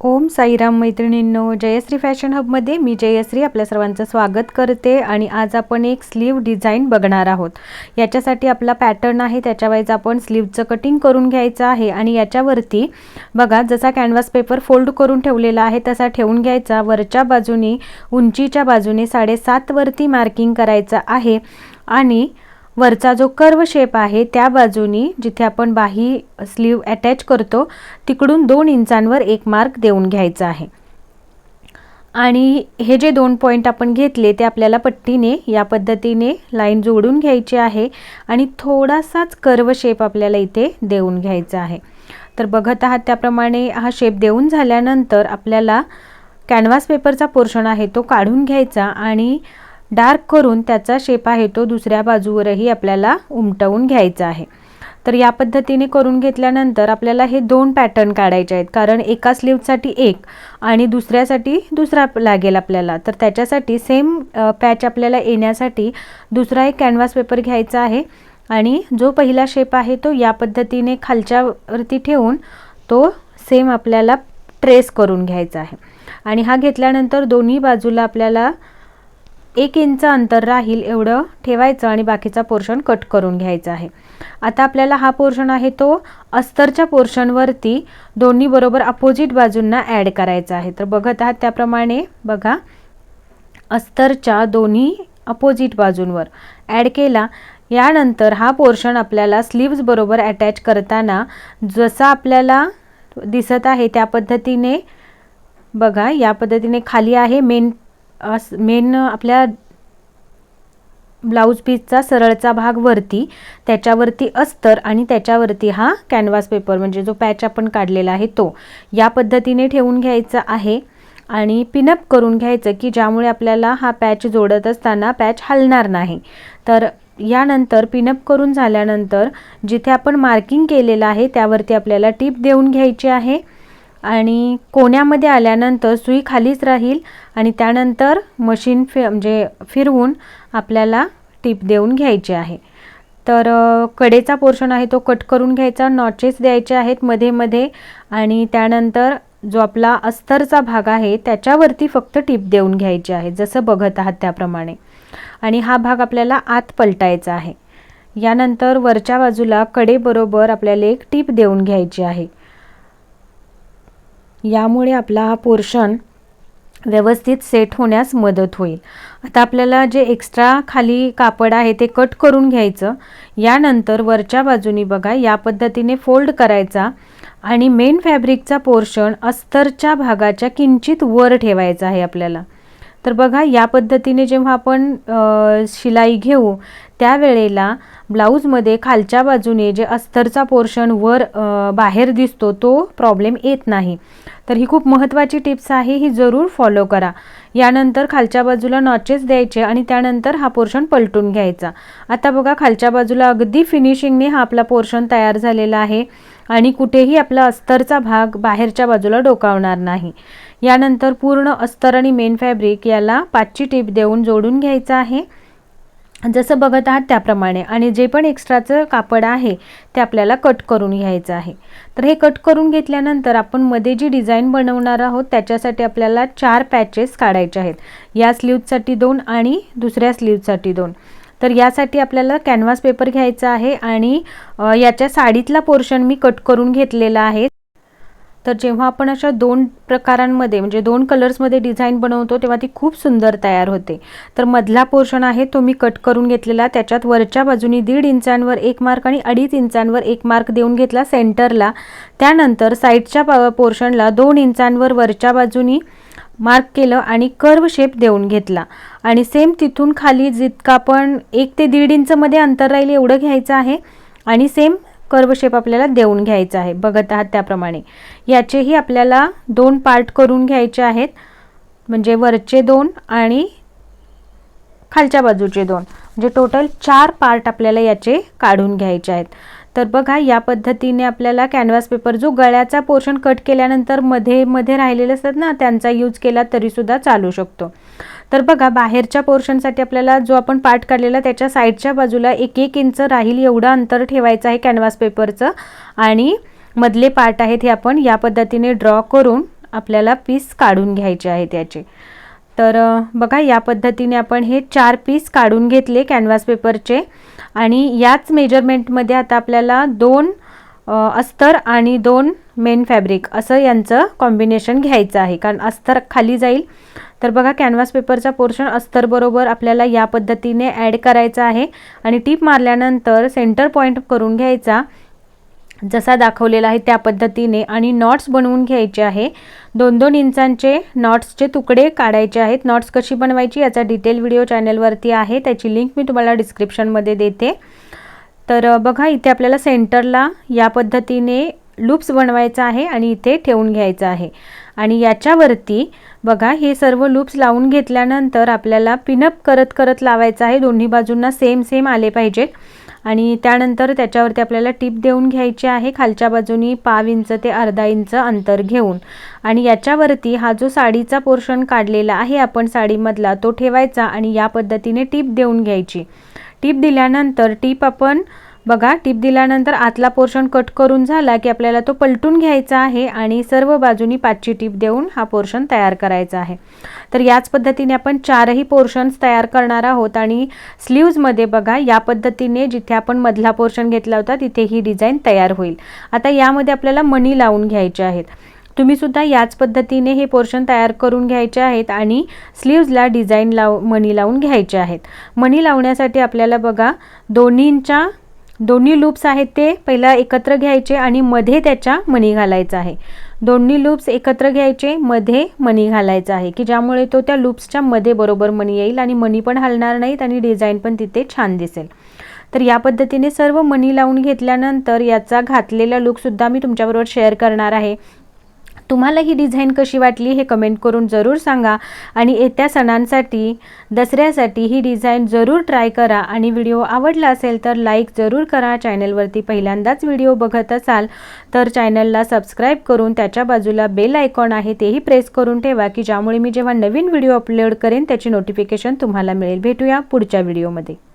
ओम साईराम मैत्रिणींनो जयश्री फॅशन हबमध्ये मी जयश्री आपल्या सर्वांचं स्वागत करते आणि आज आपण एक स्लीव डिझाईन बघणार आहोत. याच्यासाठी आपला पॅटर्न आहे त्याच्यावाईज आपण स्लीवचं कटिंग करून घ्यायचं आहे आणि याच्यावरती बघा जसा कॅनव्हास पेपर फोल्ड करून ठेवलेला आहे तसा ठेवून घ्यायचा. वरच्या बाजूने उंचीच्या बाजूने साडेसातवरती मार्किंग करायचं आहे आणि वरचा जो कर्व शेप आहे त्या बाजूनी जिथे आपण बाही स्लीव अटॅच करतो तिकडून दोन इंचांवर एक मार्क देऊन घ्यायचा आहे. आणि हे जे दोन पॉईंट आपण घेतले ते आपल्याला पट्टीने या पद्धतीने लाईन जोडून घ्यायची आहे आणि थोडासाच कर्व शेप आपल्याला इथे देऊन घ्यायचा आहे. तर बघत आहात त्याप्रमाणे हा शेप देऊन झाल्यानंतर आपल्याला कॅनव्हास पेपरचा पोर्शन आहे तो काढून घ्यायचा आणि डार्क करून त्याचा शेप आहे तो दुसऱ्या बाजूवरही आपल्याला उमटवून घ्यायचा आहे. तर या पद्धतीने करून घेतल्यानंतर आपल्याला हे दोन पॅटर्न काढायचे आहेत. कारण एका स्लीवसाठी एक आणि दुसऱ्यासाठी दुसरा लागेल आपल्याला. तर त्याच्यासाठी सेम पॅच आपल्याला येण्यासाठी दुसरा एक कॅनव्हास पेपर घ्यायचा आहे. आणि जो पहिला शेप आहे तो या पद्धतीने खालच्यावरती ठेवून तो सेम आपल्याला ट्रेस करून घ्यायचा आहे. आणि हा घेतल्यानंतर दोन्ही बाजूला आपल्याला एक इंच अंतर राहील एवढं ठेवायचं आणि बाकीचा पोर्शन कट करून घ्यायचा आहे. आता आपल्याला हा पोर्शन आहे तो अस्तरच्या पोर्शनवरती दोन्ही बरोबर अपोजिट बाजूंना ॲड करायचा आहे. तर बघत आहात त्याप्रमाणे बघा अस्तरच्या दोन्ही अपोजिट बाजूंवर ॲड केला. यानंतर हा पोर्शन आपल्याला स्लीव्ज बरोबर अटॅच करताना जसा आपल्याला दिसत आहे त्या पद्धतीने बघा या पद्धतीने खाली आहे मेन मेन आपल्या ब्लाऊज पीसचा सरळचा भाग वरती त्याच्यावरती अस्तर आणि त्याच्यावरती हा कॅनव्हास पेपर म्हणजे जो पॅच आपण काढलेला आहे तो. या पद्धतीने ठेवून घ्यायचा आहे आणि पिनअप करून घ्यायचं की ज्यामुळे आपल्याला हा पॅच जोडत असताना पॅच हलणार नाही. तर यानंतर पिनअप करून झाल्यानंतर जिथे आपण मार्किंग केलेलं आहे त्यावरती आपल्याला टीप देऊन घ्यायची आहे. आणि कोण्यामध्ये आल्यानंतर सुई खालीच राहील आणि त्यानंतर मशीन फि म्हणजे फिरवून आपल्याला टीप देऊन घ्यायची आहे. तर कडेचा पोर्शन आहे तो कट करून घ्यायचा नॉचेस द्यायचे आहेत मध्ये मध्ये आणि त्यानंतर जो आपला अस्तरचा भाग आहे त्याच्यावरती फक्त टीप देऊन घ्यायची आहे जसं बघत आहात त्याप्रमाणे. आणि हा भाग आपल्याला आत पलटायचा आहे. यानंतर वरच्या बाजूला कडेबरोबर आपल्याला एक टीप देऊन घ्यायची आहे. यामुळे आपला हा पोर्शन व्यवस्थित सेट होण्यास मदत होईल. आता आपल्याला जे एक्स्ट्रा खाली कापड आहे ते कट करून घ्यायचं. यानंतर वरच्या बाजूनी बघा या पद्धतीने फोल्ड करायचा आणि मेन फॅब्रिकचा पोर्शन अस्तरच्या भागाच्या किंचित वर ठेवायचा आहे आपल्याला. तर बघा या पद्धतीने जेव्हा आपण शिलाई घेऊ त्यावेळेला ब्लाऊजमध्ये खालच्या बाजूने जे अस्तरचा पोर्शन वर बाहेर दिसतो तो प्रॉब्लेम येत नाही. तर ही खूप महत्त्वाची टिप्स आहे ही जरूर फॉलो करा. यानंतर खालच्या बाजूला नॉचेस द्यायचे आणि त्यानंतर हा पोर्शन पलटून घ्यायचा. आता बघा खालच्या बाजूला अगदी फिनिशिंगने हा आपला पोर्शन तयार झालेला आहे आणि कुठेही आपला अस्तरचा भाग बाहेरच्या बाजूला डोकावणार नाही. यानंतर पूर्ण अस्तर आणि मेन फॅब्रिक याला पाचची टीप देऊन जोडून घ्यायचं आहे. जसं बघत आहात त्याप्रमाणे. आणि जे पण एक्स्ट्राचं कापड आहे ते आपल्याला कट करून घ्यायचं आहे. तर हे कट करून घेतल्यानंतर आपण मध्ये जी डिझाईन बनवणार आहोत त्याच्यासाठी आपल्याला चार पॅचेस काढायचे आहेत. या स्लीवसाठी दोन आणि दुसऱ्या स्लीवसाठी दोन. तर यासाठी आपल्याला कॅनव्हास पेपर घ्यायचा आहे आणि याच्या साडीतला पोर्शन मी कट करून घेतलेला आहे. तर जेव्हा आपण अशा दोन प्रकारांमध्ये म्हणजे दोन कलर्समध्ये डिझाईन बनवतो तेव्हा ती खूप सुंदर तयार होते. तर मधला पोर्शन आहे तो मी कट करून घेतलेला. त्याच्यात वरच्या बाजूनी दीड इंचांवर एक मार्क आणि अडीच इंचांवर एक मार्क देऊन घेतला सेंटरला त्यानंतर साईडच्या पोर्शनला दोन इंचांवर वरच्या बाजूनी मार्क केलं आणि कर्व शेप देऊन घेतला. आणि सेम तिथून खाली जितका आपण एक ते दीड इंचमध्ये अंतर राहील एवढं घ्यायचं आहे. आणि सेम कर्व शेप आपल्याला देऊन घ्यायचा आहे. बघत आहात त्याप्रमाणे. याचेही आपल्याला दोन पार्ट करून घ्यायचे आहेत. म्हणजे वरचे दोन आणि खालच्या बाजूचे दोन. म्हणजे टोटल चार पार्ट आपल्याला याचे काढून घ्यायचे आहेत. तर बघा या पद्धतीने आपल्याला कॅनव्हास पेपर जो गळ्याचा पोर्शन कट केल्यानंतरमध्ये मध्ये राहिलेले असतात ना त्यांचा यूज केला तरीसुद्धा चालू शकतो. तर बघा बाहेरच्या पोर्शनसाठी आपल्याला जो आपण पार्ट काढलेला त्याच्या साईडच्या बाजूला एक एक इंच राहील एवढं अंतर ठेवायचं आहे कॅनव्हास पेपरचं आणि मधले पार्ट आहेत हे आपण या पद्धतीने ड्रॉ करून आपल्याला पीस काढून घ्यायचे आहेत त्याचे. तर बघा या पद्धतीने आपण हे चार पीस काढून घेतले कॅनव्हास पेपरचे आणि याच मेजरमेंटमध्ये आता आपल्याला दोन अस्तर आणि दोन मेन फॅब्रिक असं यांचं कॉम्बिनेशन घ्यायचं आहे. कारण अस्तर खाली जाईल तर बघा कॅनव्हास पेपरचा पोर्शन अस्तरबरोबर आपल्याला या पद्धतीने ॲड करायचा आहे. आणि टीप मारल्यानंतर सेंटर पॉईंट करून घ्यायचा जसा दाखवलेला आहे त्या पद्धतीने. आणि नॉट्स बनवून घ्यायचे आहे. दोन दोन इंचांचे नॉट्सचे तुकडे काढायचे आहेत. नॉट्स कशी बनवायची याचा डिटेल व्हिडिओ चॅनलवरती आहे. त्याची लिंक मी तुम्हाला डिस्क्रिप्शनमध्ये देते. तर बघा इथे आपल्याला सेंटरला या पद्धतीने लूप्स बनवायचा आहे आणि इथे ठेवून घ्यायचं आहे. आणि याच्यावरती बघा हे सर्व लूप्स लावून घेतल्यानंतर आपल्याला पिनअप करत करत लावायचं आहे. दोन्ही बाजूंना सेम सेम आले पाहिजेत. आणि त्यानंतर त्याच्यावरती आपल्याला टीप देऊन घ्यायची आहे. खालच्या बाजूनी पाव इंच ते अर्धा इंच अंतर घेऊन. आणि याच्यावरती हा जो साडीचा पोर्शन काढलेला आहे आपण साडीमधला तो ठेवायचा आणि या पद्धतीने टीप देऊन घ्यायची. टीप दिल्यानंतर टीप आपण बघा टिप दिल्यानंतर आतला पोर्शन कट करून झाला की आपल्याला तो पलटून घ्यायचा आहे आणि सर्व बाजूनी पाचची टीप देऊन हा पोर्शन तयार करायचा आहे. तर याच पद्धतीने आपण चारही पोर्शन्स तयार करणार आहोत आणि स्लीव्जमध्ये बघा या पद्धतीने जिथे आपण मधला पोर्शन घेतला होता तिथे ही डिझाईन तयार होईल. आता यामध्ये आपल्याला मणी लावून घ्यायचे आहेत. तुम्ही सुद्धा याच पद्धतीने हे पोर्शन तयार करून घ्यायचे आहेत आणि स्लीव्जला डिझाईन लाव मणी लावून घ्यायचे आहेत. मणी लावण्यासाठी आपल्याला बघा दोन्हींच्या दोन्ही लूप्स आहेत ते. पहिला एकत्र घ्यायचे आणि मध्ये त्याच्या मणी घालायचा आहे. दोन्ही लूप्स एकत्र घ्यायचे मध्ये मणी घालायचा आहे की ज्यामुळे तो त्या लूप्सच्या मध्ये बरोबर मणी येईल आणि मणी पण हलणार नाहीत आणि डिझाईन पण तिथे छान दिसेल. तर या पद्धतीने सर्व मणी लावून घेतल्यानंतर याचा घातलेला लुकसुद्धा मी तुमच्याबरोबर शेअर करणार आहे. तुम्हाला ही डिझाईन कशी वाटली हे कमेंट करून जरूर सांगा. आणि येत्या सणांसाठी दसऱ्यासाठी ही डिझाईन जरूर ट्राय करा. आणि व्हिडिओ आवडला असेल तर लाईक जरूर करा. चॅनलवरती पहिल्यांदाच व्हिडिओ बघत असाल तर चॅनलला सबस्क्राईब करून त्याच्या बाजूला बेल आयकॉन आहे तेही प्रेस करून ठेवा की ज्यामुळे मी जेव्हा नवीन व्हिडिओ अपलोड करेन त्याची नोटिफिकेशन तुम्हाला मिळेल. भेटूया पुढच्या व्हिडिओमध्ये